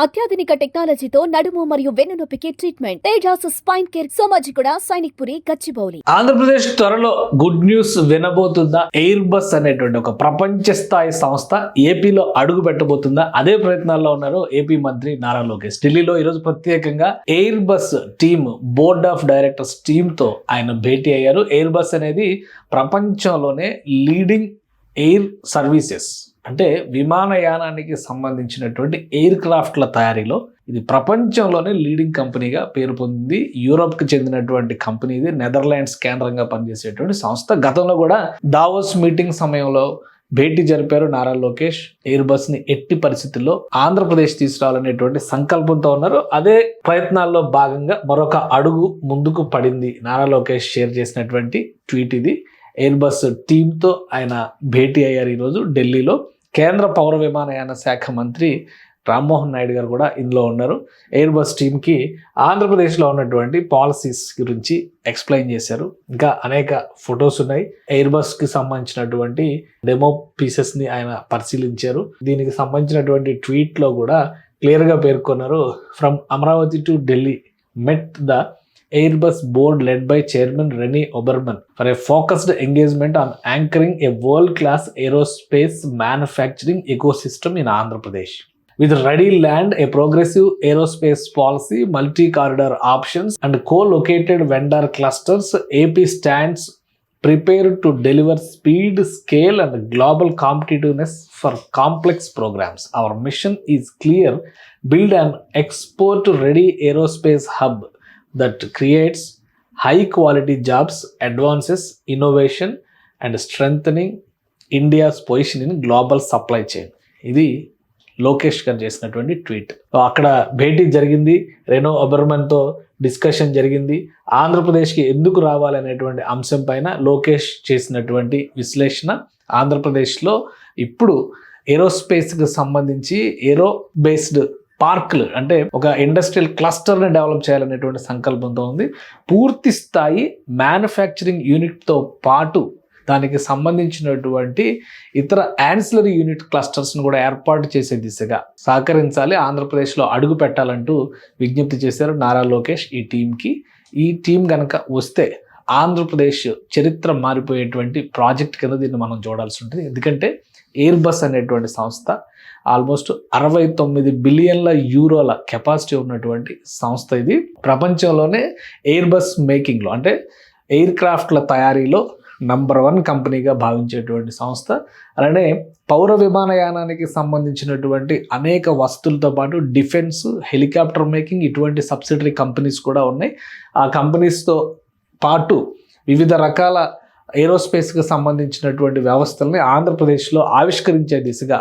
అత్యాధునిక టెక్నాలజీతో నడుము మరియు వెన్నునొప్పికి treatment Tejas spine care Somajiguda Sainikpuri Gachibowli. Andhra Pradesh త్వరలో గుడ్ న్యూస్ వినబోతుందా? ఎయిర్ బస్ అనేటువంటి ఒక ప్రపంచ స్థాయి సంస్థ ఏపీలో అడుగు పెట్టబోతుందా? అదే ప్రయత్నాల్లో ఉన్నారు ఏపీ మంత్రి నారా లోకేష్. ఢిల్లీలో ఈరోజు ప్రత్యేకంగా Airbus team board of directors టీమ్తో ఆయన భేటీ అయ్యారు. ఎయిర్ బస్ అనేది ప్రపంచంలోనే లీడింగ్ ఎయిర్ సర్వీసెస్ అంటే విమానయానానికి సంబంధించినటువంటి ఎయిర్ క్రాఫ్ట్ల తయారీలో ఇది ప్రపంచంలోనే లీడింగ్ కంపెనీగా పేరు పొందింది యూరోప్కి చెందినటువంటి కంపెనీ ఇది. నెదర్లాండ్స్ కేంద్రంగా పనిచేసేటువంటి సంస్థ. గతంలో కూడా దావోస్ మీటింగ్ సమయంలో భేటీ జరిపారు నారా లోకేష్. ఎయిర్ బస్ని ఎట్టి పరిస్థితుల్లో ఆంధ్రప్రదేశ్ తీసుకురావాలనేటువంటి సంకల్పంతో ఉన్నారు. అదే ప్రయత్నాల్లో భాగంగా మరొక అడుగు ముందుకు పడింది నారా లోకేష్ షేర్ చేసినటువంటి ట్వీట్ ఇది. ఎయిర్ బస్ టీంతో ఆయన భేటీ అయ్యారు ఈరోజు ఢిల్లీలో. కేంద్ర పౌర విమానయాన శాఖ మంత్రి రామ్మోహన్ నాయుడు గారు కూడా ఇందులో ఉన్నారు. ఎయిర్ బస్ టీమ్కి ఆంధ్రప్రదేశ్లో ఉన్నటువంటి పాలసీస్ గురించి ఎక్స్ప్లెయిన్ చేశారు. ఇంకా అనేక ఫొటోస్ ఉన్నాయి. ఎయిర్ బస్కి సంబంధించినటువంటి డెమో పీసెస్ని ఆయన పరిశీలించారు. దీనికి సంబంధించినటువంటి ట్వీట్లో కూడా క్లియర్గా పేర్కొన్నారు. From Amaravati to Delhi met the Airbus board led by Chairman Rene Oberman for a focused engagement on anchoring a world-class aerospace manufacturing ecosystem in Andhra Pradesh. With ready land, a progressive aerospace policy, multi-corridor options, and co-located vendor clusters, AP stands prepared to deliver speed, scale, and global competitiveness for complex programs. Our mission is clear: build an export-ready aerospace hub that creates high quality jobs advances innovation and strengthening India's position in global supply chain ఇది లోకేష్ గారు చేసినటువంటి tweet. అక్కడ భేటీ జరిగింది. Renault అబర్మన్తో discussion జరిగింది. ఆంధ్రప్రదేశ్కి ఎందుకు రావాలనేటువంటి అంశం పైన లోకేష్ చేసినటువంటి విశ్లేషణ ఆంధ్రప్రదేశ్లో ఇప్పుడు ఏరోస్పేస్కి సంబంధించి ఏరో బేస్డ్ పార్క్లు అంటే ఒక ఇండస్ట్రియల్ క్లస్టర్ని డెవలప్ చేయాలనేటువంటి సంకల్పంతో ఉంది. పూర్తి స్థాయి మ్యానుఫ్యాక్చరింగ్ యూనిట్తో పాటు దానికి సంబంధించినటువంటి ఇతర యాన్సిలరీ యూనిట్ క్లస్టర్స్ను కూడా ఏర్పాటు చేసే దిశగా సహకరించాలి. ఆంధ్రప్రదేశ్లో అడుగు పెట్టాలంటూ విజ్ఞప్తి చేశారు నారా లోకేష్ ఈ టీంకి ఈ టీం కనుక వస్తే ఆంధ్రప్రదేశ్ చరిత్ర మారిపోయేటువంటి ప్రాజెక్ట్ కింద దీన్ని మనం చూడాల్సి ఉంటుంది. ఎందుకంటే ఎయిర్ బస్ అనేటువంటి సంస్థ ఆల్మోస్ట్ అరవై తొమ్మిది బిలియన్ల యూరోల కెపాసిటీ ఉన్నటువంటి సంస్థ ఇది. ప్రపంచంలోనే ఎయిర్ బస్ మేకింగ్లో అంటే ఎయిర్ క్రాఫ్ట్ల తయారీలో నంబర్ వన్ కంపెనీగా భావించేటువంటి సంస్థ. అలానే పౌర విమానయానానికి సంబంధించినటువంటి అనేక వస్తువులతో పాటు డిఫెన్స్ హెలికాప్టర్ మేకింగ్ ఇటువంటి సబ్సిడరీ కంపెనీస్ కూడా ఉన్నాయి. ఆ కంపెనీస్తో పాటు వివిధ రకాల ఏరోస్పేస్కి సంబంధించినటువంటి వ్యవస్థల్ని ఆంధ్రప్రదేశ్లో ఆవిష్కరించే దిశగా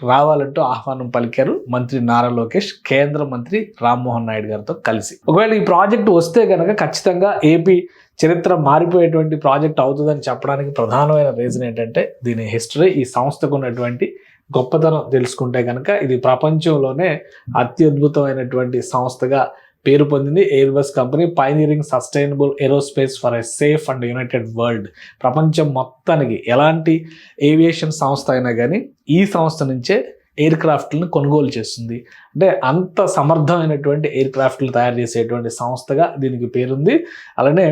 రావాలంటూ ఆహ్వానం పలికారు మంత్రి నారా లోకేష్ కేంద్ర మంత్రి రామ్మోహన్ నాయుడు గారితో కలిసి. ఒకవేళ ఈ ప్రాజెక్ట్ వస్తే కనుక ఖచ్చితంగా ఏపీ చరిత్ర మారిపోయేటువంటి ప్రాజెక్ట్ అవుతుందని చెప్పడానికి ప్రధానమైన రీజన్ ఏంటంటే దీని హిస్టరీ ఈ సంస్థకు ఉన్నటువంటి గొప్పతనం తెలుసుకుంటే కనుక ఇది ప్రపంచంలోనే అత్యద్భుతమైనటువంటి సంస్థగా పేరు పొందింది Airbus company pioneering sustainable aerospace for a safe and united world ప్రపంచం మొత్తానికి ఎలాంటి ఏవియేషన్ సంస్థ అయినా కానీ ఈ సంస్థ నుంచే ఎయిర్ క్రాఫ్ట్లను కొనుగోలు చేస్తుంది. అంటే అంత సమర్థమైనటువంటి ఎయిర్ క్రాఫ్ట్లు తయారు చేసేటువంటి సంస్థగా దీనికి పేరుంది. అలానే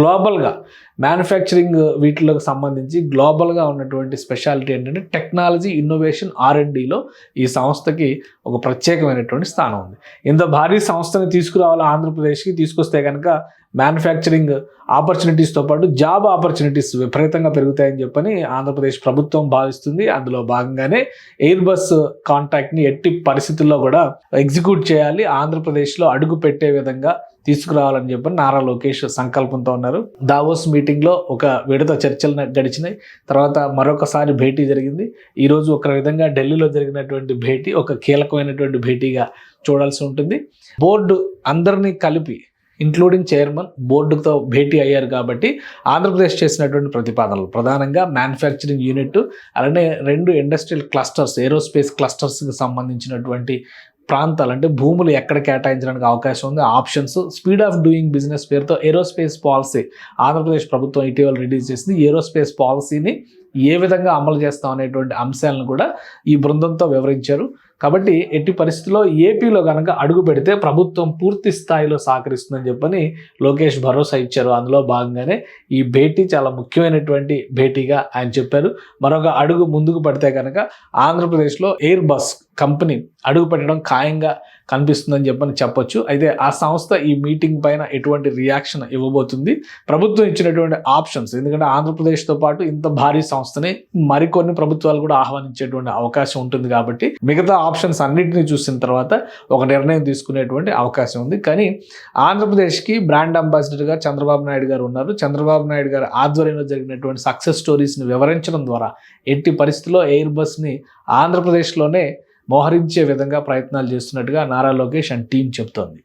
గ్లోబల్గా మ్యానుఫ్యాక్చరింగ్ వీటిలోకి సంబంధించి గ్లోబల్గా ఉన్నటువంటి స్పెషాలిటీ ఏంటంటే టెక్నాలజీ ఇన్నోవేషన్ ఆర్ అండ్ డిలో ఈ సంస్థకి ఒక ప్రత్యేకమైనటువంటి స్థానం ఉంది. ఇంత భారీ సంస్థని తీసుకురావాలి ఆంధ్రప్రదేశ్కి తీసుకొస్తే కనుక మ్యానుఫ్యాక్చరింగ్ ఆపర్చునిటీస్తో పాటు జాబ్ ఆపర్చునిటీస్ విపరీతంగా పెరుగుతాయని చెప్పని ఆంధ్రప్రదేశ్ ప్రభుత్వం భావిస్తుంది. అందులో భాగంగానే ఎయిర్ బస్ కాంట్రాక్ట్ని ఎట్టి పరిస్థితుల్లో కూడా ఎగ్జిక్యూట్ చేయాలి. ఆంధ్రప్రదేశ్లో అడుగు పెట్టే విధంగా తీసుకురావాలని చెప్పని నారా లోకేష్ సంకల్పంతో ఉన్నారు. దావోస్ మీటింగ్లో ఒక విడత చర్చలు గడిచినాయి. తర్వాత మరొకసారి భేటీ జరిగింది. ఈరోజు ఒక విధంగా ఢిల్లీలో జరిగినటువంటి భేటీ ఒక కీలకమైనటువంటి భేటీగా చూడాల్సి ఉంటుంది. బోర్డు అందరినీ కలిపి ఇంక్లూడింగ్ చైర్మన్ బోర్డుతో భేటీ అయ్యారు కాబట్టి ఆంధ్రప్రదేశ్ చేసినటువంటి ప్రతిపాదనలు. ప్రధానంగా మ్యానుఫ్యాక్చరింగ్ యూనిట్ అలానే రెండు ఇండస్ట్రియల్ క్లస్టర్స్ ఏరోస్పేస్ క్లస్టర్స్కి సంబంధించినటువంటి ప్రాంతాలు. అంటే భూములు ఎక్కడ కేటాయించడానికి అవకాశం ఉంది? Options speed of doing business పేరుతో ఏరోస్పేస్ పాలసీ ఆంధ్రప్రదేశ్ ప్రభుత్వం ఇటీవల రిలీజ్ చేసింది. ఏరోస్పేస్ పాలసీని ఏ విధంగా అమలు చేస్తాం అనేటువంటి అంశాలను కూడా ఈ బృందంతో వివరించారు. కాబట్టి ఎట్టి పరిస్థితుల్లో ఏపీలో కనుక అడుగు పెడితే ప్రభుత్వం పూర్తి స్థాయిలో సహకరిస్తుందని చెప్పని లోకేష్ భరోసా ఇచ్చారు. అందులో భాగంగానే ఈ భేటీ చాలా ముఖ్యమైనటువంటి భేటీగా ఆయన చెప్పారు. మరొక అడుగు ముందుకు పడితే కనుక ఆంధ్రప్రదేశ్లో ఎయిర్ బస్ కంపెనీ అడుగు పెట్టడం ఖాయంగా కనిపిస్తుందని చెప్పని చెప్పొచ్చు. అయితే ఆ సంస్థ ఈ మీటింగ్ పైన ఎటువంటి రియాక్షన్ ఇవ్వబోతుంది? ప్రభుత్వం ఇచ్చినటువంటి ఆప్షన్స్ ఎందుకంటే ఆంధ్రప్రదేశ్తో పాటు ఇంత భారీ సంస్థని మరికొన్ని ప్రభుత్వాలు కూడా ఆహ్వానించేటువంటి అవకాశం ఉంటుంది కాబట్టి మిగతా ఆప్షన్స్ అన్నింటినీ చూసిన తర్వాత ఒక నిర్ణయం తీసుకునేటువంటి అవకాశం ఉంది. కానీ ఆంధ్రప్రదేశ్కి బ్రాండ్ అంబాసిడర్గా చంద్రబాబు నాయుడు గారు ఉన్నారు. చంద్రబాబు నాయుడు గారు ఆధ్వర్యంలో జరిగినటువంటి సక్సెస్ స్టోరీస్ని వివరించడం ద్వారా ఎట్టి పరిస్థితుల్లో ఎయిర్ బస్ని ఆంధ్రప్రదేశ్లోనే మోహరించే విధంగా ప్రయత్నాలు చేస్తున్నట్టుగా నారా లోకేష్ అండ్ టీం చెప్తోంది.